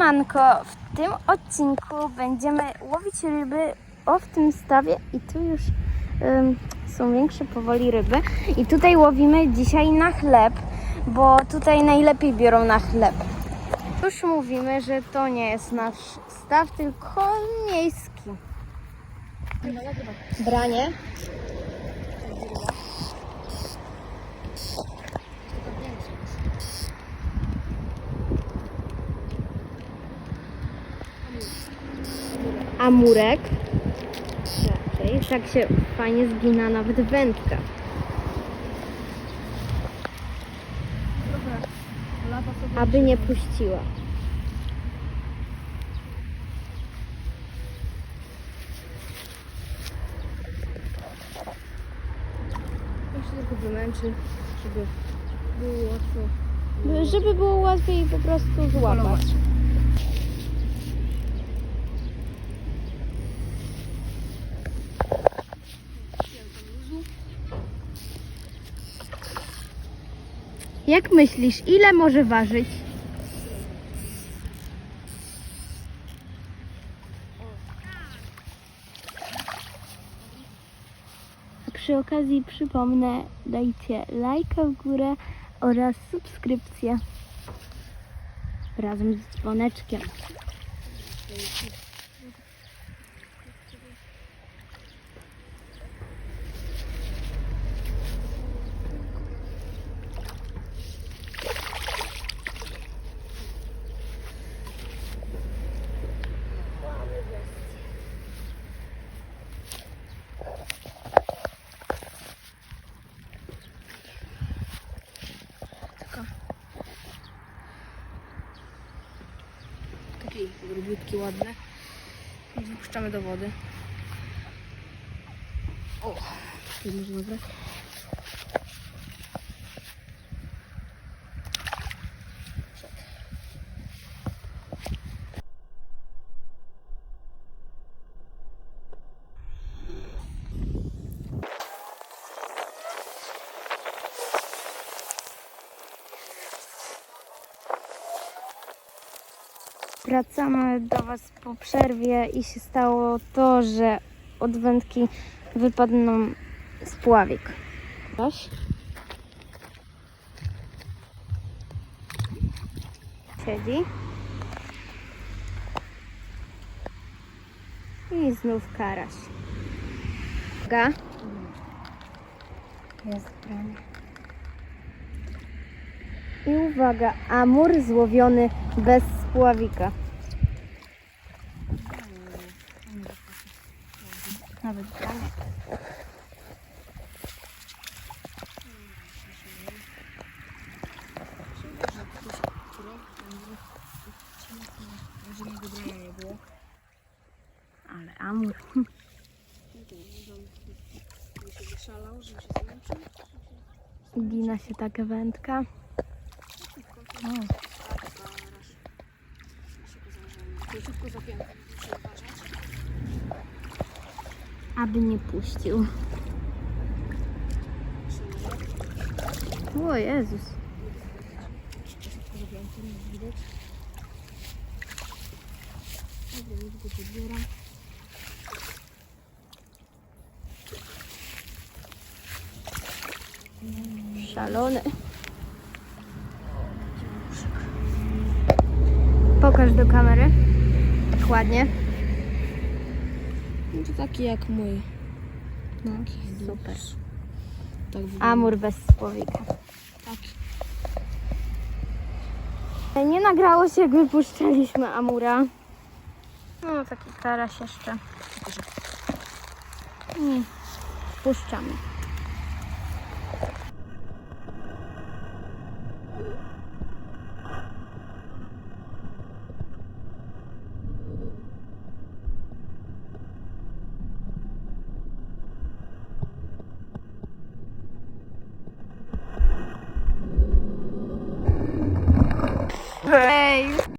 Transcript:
Siemanko, w tym odcinku będziemy łowić ryby o w tym stawie i tu już ym, są większe powoli ryby i tutaj łowimy dzisiaj na chleb, bo tutaj najlepiej biorą na chleb. Już mówimy, że to nie jest nasz staw, tylko miejski. Branie. Amurek. Raczej. Tak się fajnie zgina nawet wędka. Aby nie puściła. Ja się tylko wymęczy, żeby było łatwo Żeby było łatwiej po prostu złapać. Jak myślisz, ile może ważyć? Przy okazji przypomnę, dajcie lajka w górę oraz subskrypcję razem z dzwoneczkiem. Takie grubiutkie, ładne. I Wypuszczamy do wody. O, tu może nabrać. Wracamy do Was po przerwie i się stało to, że od wędki wypadł nam spławik. Weź. Siedzi. I znów karaś. Uwaga. Jest branie. I uwaga, amur złowiony bez spławika. Nawet. Ale amur. Nie się zmęczył. Gina się taka wędka. Króciutko uważać. Aby nie puścił. O Jezus. Widać. Dobra, już go podbieram. Szalony. Pokaż do kamery. Ładnie. No to taki jak mój. No, Taki super. Tak. Amur bez spławika. Taki. Nie nagrało się, jak wypuszczaliśmy Amura. No, taki karaś jeszcze. I puszczamy. 可